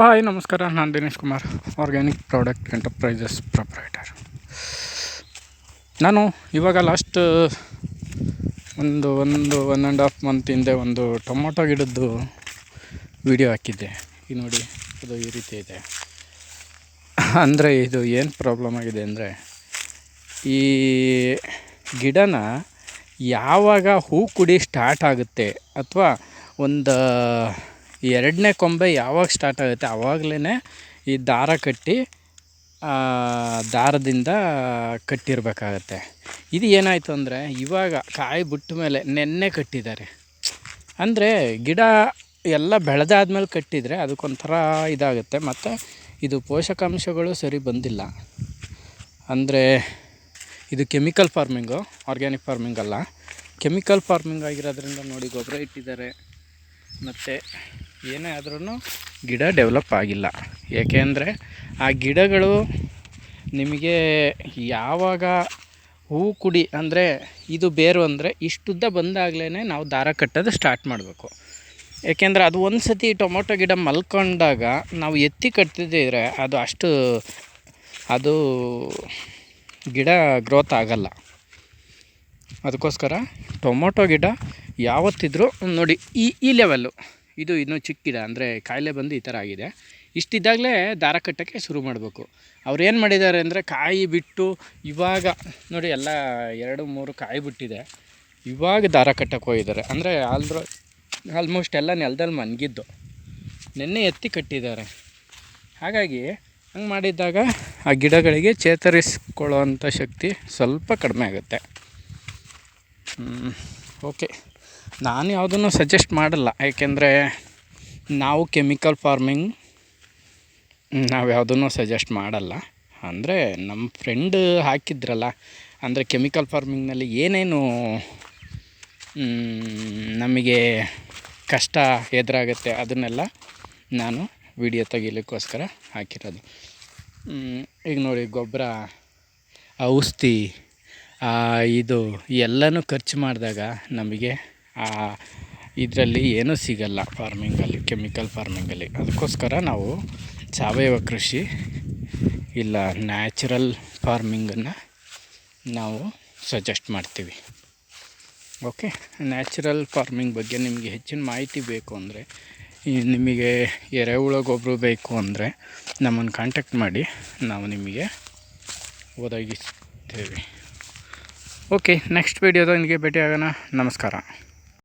Hi, ನಮಸ್ಕಾರ. ನಾನು Dinesh Kumar organic product enterprises proprietor ನಾನು ಇವಾಗ ಲಾಸ್ಟ್ ಒಂದು ಒಂದು ಒನ್ ಆ್ಯಂಡ್ ಹಾಫ್ ಮಂತ್ ಹಿಂದೆ ಒಂದು ಟೊಮೊಟೊ ಗಿಡದ್ದು ವಿಡಿಯೋ ಹಾಕಿದ್ದೆ. ಈ ನೋಡಿ, ಅದು ಈ ರೀತಿ ಇದೆ. ಅಂದರೆ ಇದು ಏನು ಪ್ರಾಬ್ಲಮ್ ಆಗಿದೆ ಅಂದರೆ, ಈ ಗಿಡನ ಯಾವಾಗ ಹೂ ಕುಡಿ ಸ್ಟಾರ್ಟ್ ಆಗುತ್ತೆ, ಅಥವಾ ಒಂದು ಎರಡನೇ ಕೊಂಬೆ ಯಾವಾಗ ಸ್ಟಾರ್ಟ್ ಆಗುತ್ತೆ? ಆವಾಗಲೇ ಈ ದಾರ ಕಟ್ಟಿ ದಾರದಿಂದ ಕಟ್ಟಿರಬೇಕಾಗತ್ತೆ. ಇದು ಏನಾಯಿತು ಅಂದರೆ, ಇವಾಗ ಕಾಯಿ ಬಿಟ್ಟ ಮೇಲೆ ನೆನ್ನೆ ಕಟ್ಟಿದ್ದಾರೆ. ಅಂದರೆ ಗಿಡ ಎಲ್ಲ ಬೆಳೆದಾದ್ಮೇಲೆ ಕಟ್ಟಿದರೆ ಅದಕ್ಕೊಂಥರ ಇದಾಗುತ್ತೆ, ಮತ್ತು ಇದು ಪೋಷಕಾಂಶಗಳು ಸರಿ ಬಂದಿಲ್ಲ. ಅಂದರೆ ಇದು ಕೆಮಿಕಲ್ ಫಾರ್ಮಿಂಗು, ಆರ್ಗ್ಯಾನಿಕ್ ಫಾರ್ಮಿಂಗ್ ಅಲ್ಲ ಕೆಮಿಕಲ್ ಫಾರ್ಮಿಂಗ್ ಆಗಿರೋದ್ರಿಂದ ನೋಡಿ ಗೊಬ್ಬರ ಇಟ್ಟಿದ್ದಾರೆ. ಮತ್ತು ಏನೇ ಆದ್ರೂ ಗಿಡ ಡೆವಲಪ್ ಆಗಿಲ್ಲ. ಏಕೆಂದರೆ ಆ ಗಿಡಗಳು ನಿಮಗೆ ಯಾವಾಗ ಹೂ ಕುಡಿ, ಅಂದರೆ ಇದು ಬೇರು ಅಂದರೆ ಇಷ್ಟುದ್ದ ಬಂದಾಗಲೇ ನಾವು ದಾರ ಕಟ್ಟೋದು ಸ್ಟಾರ್ಟ್ ಮಾಡಬೇಕು. ಏಕೆಂದರೆ ಅದು ಒಂದು ಸತಿ ಟೊಮೊಟೊ ಗಿಡ ಮಲ್ಕೊಂಡಾಗ ನಾವು ಎತ್ತಿ ಕಟ್ತಿದ್ದರೆ ಅದು ಅಷ್ಟು ಅದು ಗಿಡ ಗ್ರೋತ್ ಆಗಲ್ಲ. ಅದಕ್ಕೋಸ್ಕರ ಟೊಮೊಟೊ ಗಿಡ ಯಾವತ್ತಿದ್ರೂ ನೋಡಿ ಈ ಈ ಲೆವೆಲ್ಲು ಇದು ಇನ್ನೂ ಚಿಕ್ಕಿದೆ ಅಂದರೆ ಕಾಯಿಲೆ ಬಂದು ಈ ಥರ ಆಗಿದೆ. ಇಷ್ಟಿದ್ದಾಗಲೇ ದಾರ ಕಟ್ಟೋಕ್ಕೆ ಶುರು ಮಾಡಬೇಕು. ಅವ್ರು ಏನು ಮಾಡಿದ್ದಾರೆ ಅಂದರೆ ಕಾಯಿ ಬಿಟ್ಟು ಇವಾಗ, ನೋಡಿ ಎಲ್ಲ ಎರಡು ಮೂರು ಕಾಯಿ ಬಿಟ್ಟಿದೆ. ಇವಾಗ ದಾರ ಕಟ್ಟಕ್ಕೆ ಹೋಗಿದ್ದಾರೆ. ಅಂದರೆ ಆಲ್ರೋ, ಆಲ್ಮೋಸ್ಟ್ ಎಲ್ಲ ನೆಲದಲ್ಲಿ ಮನಗಿದ್ದು. ನೆನ್ನೆ ಎತ್ತಿ ಕಟ್ಟಿದ್ದಾರೆ. ಹಾಗಾಗಿ ಹಂಗೆ ಮಾಡಿದ್ದಾಗ ಆ ಗಿಡಗಳಿಗೆ ಚೇತರಿಸ್ಕೊಳ್ಳೋವಂಥ ಶಕ್ತಿ ಸ್ವಲ್ಪ ಕಡಿಮೆ ಆಗುತ್ತೆ. ಓಕೆ. ನಾನು ಯಾವುದನ್ನು ಸಜೆಸ್ಟ್ ಮಾಡಲ್ಲ. ಏಕೆಂದರೆ ನಾವು ಕೆಮಿಕಲ್ ಫಾರ್ಮಿಂಗ್ ನಾವು ಯಾವುದನ್ನು ಸಜೆಸ್ಟ್ ಮಾಡಲ್ಲ. ಅಂದರೆ ನಮ್ಮ ಫ್ರೆಂಡ್ ಹಾಕಿದ್ರಲ್ಲ, ಅಂದರೆ ಕೆಮಿಕಲ್ ಫಾರ್ಮಿಂಗ್ನಲ್ಲಿ ಏನೇನು ನಮಗೆ ಕಷ್ಟ ಎದುರಾಗುತ್ತೆ ಅದನ್ನೆಲ್ಲ ನಾನು ವಿಡಿಯೋ ತೆಗಿಲಿಕ್ಕೋಸ್ಕರ ಹಾಕಿರೋದು. ಈಗ ನೋಡಿ ಗೊಬ್ಬರ, ಔಷಧಿ ಇದು ಎಲ್ಲನೂ ಖರ್ಚು ಮಾಡಿದಾಗ ನಮಗೆ ಇದರಲ್ಲಿ ಏನೂ ಸಿಗಲ್ಲ ಫಾರ್ಮಿಂಗಲ್ಲಿ, ಕೆಮಿಕಲ್ ಫಾರ್ಮಿಂಗಲ್ಲಿ. ಅದಕ್ಕೋಸ್ಕರ ನಾವು ಸಾವಯವ ಕೃಷಿ, ಇಲ್ಲ ನ್ಯಾಚುರಲ್ ಫಾರ್ಮಿಂಗನ್ನು ನಾವು ಸಜೆಸ್ಟ್ ಮಾಡ್ತೀವಿ. ಓಕೆ? ನ್ಯಾಚುರಲ್ ಫಾರ್ಮಿಂಗ್ ಬಗ್ಗೆ ನಿಮಗೆ ಹೆಚ್ಚಿನ ಮಾಹಿತಿ ಬೇಕು ಅಂದರೆ ನಿಮಗೆ ಎರೆಹುಳ ಗೊಬ್ಬರ ಬೇಕು ಅಂದರೆ ನಮ್ಮನ್ನು ಕಾಂಟ್ಯಾಕ್ಟ್ ಮಾಡಿ, ನಾವು ನಿಮಗೆ ಒದಗಿಸ್ತೇವೆ. ಓಕೆ, ನೆಕ್ಸ್ಟ್ ವೀಡಿಯೋದೊಂದಿಗೆ ಭೇಟಿ ಆಗೋಣ ನಮಸ್ಕಾರ.